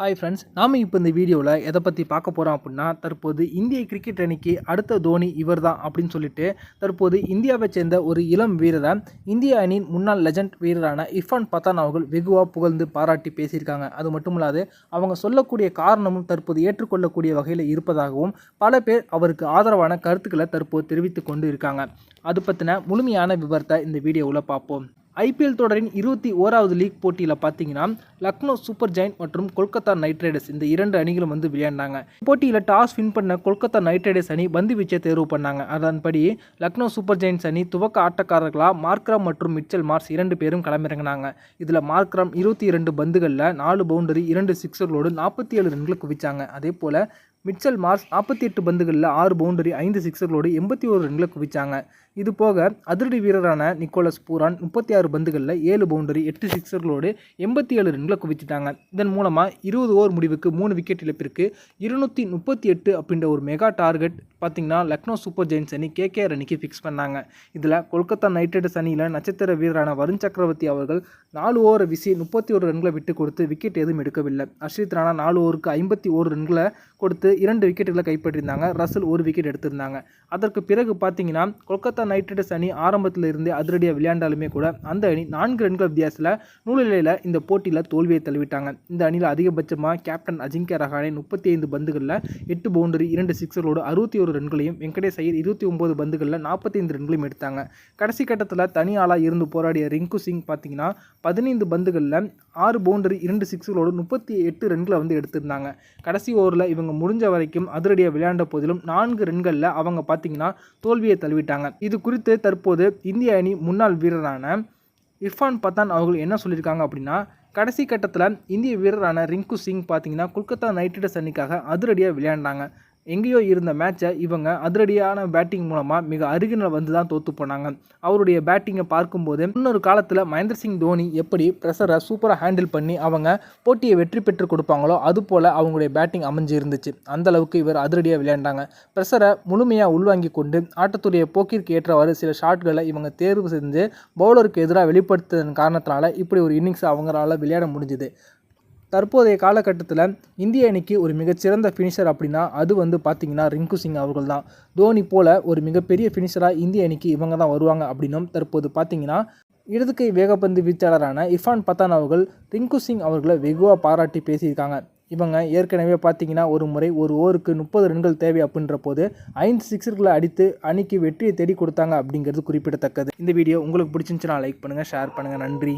Hi friends நாம் இப்போ இந்த வீடியோவில் எதை பற்றி பார்க்க போகிறோம் அப்படின்னா தற்போது இந்திய கிரிக்கெட் அணிக்கு அடுத்த தோனி இவர் தான் அப்படின்னு சொல்லிட்டு தற்போது இந்தியாவை சேர்ந்த ஒரு இளம் வீரரை இந்திய அணியின் முன்னாள் லெஜண்ட் வீரரான இர்ஃபான் பத்தான் அவர்கள் வெகுவாக புகழ்ந்து பாராட்டி பேசியிருக்காங்க. அது மட்டும் இல்லாது அவங்க சொல்லக்கூடிய காரணமும் தற்போது ஏற்றுக்கொள்ளக்கூடிய வகையில் இருப்பதாகவும் பல பேர் அவருக்கு ஆதரவான கருத்துக்களை தற்போது தெரிவித்து கொண்டு இருக்காங்க. அது பற்றின முழுமையான விவரத்தை இந்த வீடியோவில் பார்ப்போம். ஐபிஎல் தொடரின் இருபத்தி ஓராவது லீக் போட்டியில் பார்த்தீங்கன்னா லக்னோ சூப்பர் ஜெயின் மற்றும் கொல்கத்தா நைட் ரைடர்ஸ் இந்த இரண்டு அணிகளும் வந்து விளையாண்டாங்க போட்டியில் டாஸ் வின் பண்ண கொல்கத்தா நைட் ரைடர்ஸ் அணி பந்து வீச்சை தேர்வு பண்ணாங்க. அதன்படி லக்னோ சூப்பர் ஜெயின்ஸ் அணி துவக்க ஆட்டக்காரர்களாக மார்க்ராம் மற்றும் மிச்சல் மார்ஸ் இரண்டு பேரும் களமிறங்கினாங்க. இதில் மார்க்ராம் இருபத்தி இரண்டு பந்துகளில் நாலு பவுண்டரி இரண்டு சிக்ஸர்களோடு நாற்பத்தி ஏழு ரன்களை குவிச்சாங்க. அதே போல் மிச்சல் மார்ஸ் நாற்பத்தி எட்டு பந்துகளில் ஆறு பவுண்டரி ஐந்து சிக்ஸர்களோடு எண்பத்தி ஒரு ரன்களை குவிச்சாங்க. இது போக அதிரடி வீரரான நிக்கோலஸ் பூரான் முப்பத்தி ஆறு பந்துகளில் ஏழு பவுண்டரி எட்டு சிக்ஸர்களோடு எண்பத்தி ஏழு ரன்களை குவிச்சிட்டாங்க. இதன் மூலமாக இருபது ஓவர் முடிவுக்கு மூணு விக்கெட் இழப்பிற்கு இருநூற்றி முப்பத்தி எட்டு அப்படின்ற ஒரு மெகா டார்கெட் பார்த்திங்கன்னா லக்னோ சூப்பர் ஜெயின்ஸ் அணி கேகேஆர் அணிக்கு ஃபிக்ஸ் பண்ணாங்க. இதில் கொல்கத்தா நைட் ரைடர்ஸ் அணியில் நட்சத்திர வீரரான வருண் சக்கரவர்த்தி அவர்கள் நாலு ஓவர் வீசி முப்பத்தி ஒரு ரன்களை விட்டு கொடுத்து விக்கெட் எதுவும் எடுக்கவில்லை. அர்ஷித் ராணா நாலு ஓவருக்கு ஐம்பத்தி ஒரு ரன்களை கொடுத்து இரண்டு விக்கெட்டுகளை கைப்பற்றியிருந்தாங்க. ரசல் ஒரு விக்கெட் எடுத்திருந்தாங்க. அதற்கு பிறகு பார்த்தீங்கன்னா கொல்கத்தா நைட் ரைடர்ஸ் அணி ஆரம்பத்தில் இருந்தே அதிரடியாக விளையாண்டாலுமே கூட அந்த அணி நான்கு ரன்கள் வித்தியாசத்தில் நூலிலையில் இந்த போட்டியில் தோல்வியை தழுவிட்டாங்க. இந்த அணியில் அதிகபட்சமாக கேப்டன் அஜிங்கிய ரஹானே முப்பத்தி ஐந்து பந்துகளில் எட்டு பவுண்டரி இரண்டு சிக்ஸர்களோடு அறுபத்தி ஒரு ரன்களையும் வெங்கடேஷ் ஐயர் இருபத்தி ஒம்பது பந்துகளில் நாற்பத்தைந்து ரன்களையும் எடுத்தாங்க. கடைசி கட்டத்தில் தனி ஆளாக இருந்து போராடிய ரிங்கு சிங் பார்த்தீங்கன்னா பதினைந்து பந்துகளில் ஆறு பவுண்டரி இரண்டு சிக்ஸுகளோடு முப்பத்தி எட்டு ரன்களை வந்து எடுத்திருந்தாங்க. கடைசி ஓவரில் இவங்க முடிஞ்ச வரைக்கும் அதிரடியாக விளையாண்ட போதிலும் நான்கு ரன்களில் அவங்க பார்த்தீங்கன்னா தோல்வியை தழுவிட்டாங்க. இது குறித்து தற்போது இந்திய அணி முன்னாள் வீரரான இர்ஃபான் பத்தான் அவர்கள் என்ன சொல்லியிருக்காங்க அப்படின்னா கடைசி கட்டத்தில் இந்திய வீரரான ரிங்கு சிங் பார்த்தீங்கன்னா கொல்கத்தா நைட் ரைடர்ஸ் அணிக்காக அதிரடியாக விளையாண்டாங்க. எங்கேயோ இருந்த மேட்சை இவங்க அதிரடியான பேட்டிங் மூலமாக மிக அருகில் வந்து தான் தோற்று போனாங்க. அவருடைய பேட்டிங்கை பார்க்கும்போது இன்னொரு காலத்தில் மகேந்திர சிங் தோனி எப்படி ப்ரெஷரை சூப்பராக ஹேண்டில் பண்ணி அவங்க போட்டியை வெற்றி பெற்று கொடுப்பாங்களோ அது போல் அவங்களுடைய பேட்டிங் அமைஞ்சு இருந்துச்சு அந்த அளவுக்கு இவர் அதிரடியாக விளையாண்டாங்க. ப்ரெஷரை முழுமையாக உள்வாங்கி கொண்டு ஆட்டத்துடைய போக்கிற்கு ஏற்றவாறு சில ஷாட்களை இவங்க தேர்வு செஞ்சு பவுலருக்கு எதிராக வெளிப்படுத்ததன் காரணத்தினால இப்படி ஒரு இன்னிங்ஸ் அவங்களால விளையாட முடிஞ்சுது. தற்போதைய காலகட்டத்தில் இந்திய அணிக்கு ஒரு மிகச்சிறந்த ஃபினிஷர் அப்படின்னா அது வந்து பார்த்திங்கன்னா ரிங்கு சிங் அவர்கள் தான் தோனி போல் ஒரு மிகப்பெரிய ஃபினிஷராக இந்திய அணிக்கு இவங்க தான் வருவாங்க அப்படின்னும் தற்போது பார்த்திங்கன்னா இடதுகை வேகப்பந்து வீச்சாளரான இஃபான் பத்தான் அவர்கள் ரிங்கு சிங் அவர்களை வெகுவாக பாராட்டி பேசியிருக்காங்க. இவங்க ஏற்கனவே பார்த்தீங்கன்னா ஒரு முறை ஒரு ஓவருக்கு முப்பது ரன்கள் தேவை அப்படின்ற போது ஐந்து சிக்ஸர்களை அடித்து அணிக்கு வெற்றியை தேடி கொடுத்தாங்க அப்படிங்கிறது குறிப்பிடத்தக்கது. இந்த வீடியோ உங்களுக்கு பிடிச்சிருந்துச்சுன்னா லைக் பண்ணுங்கள் ஷேர் பண்ணுங்கள் நன்றி.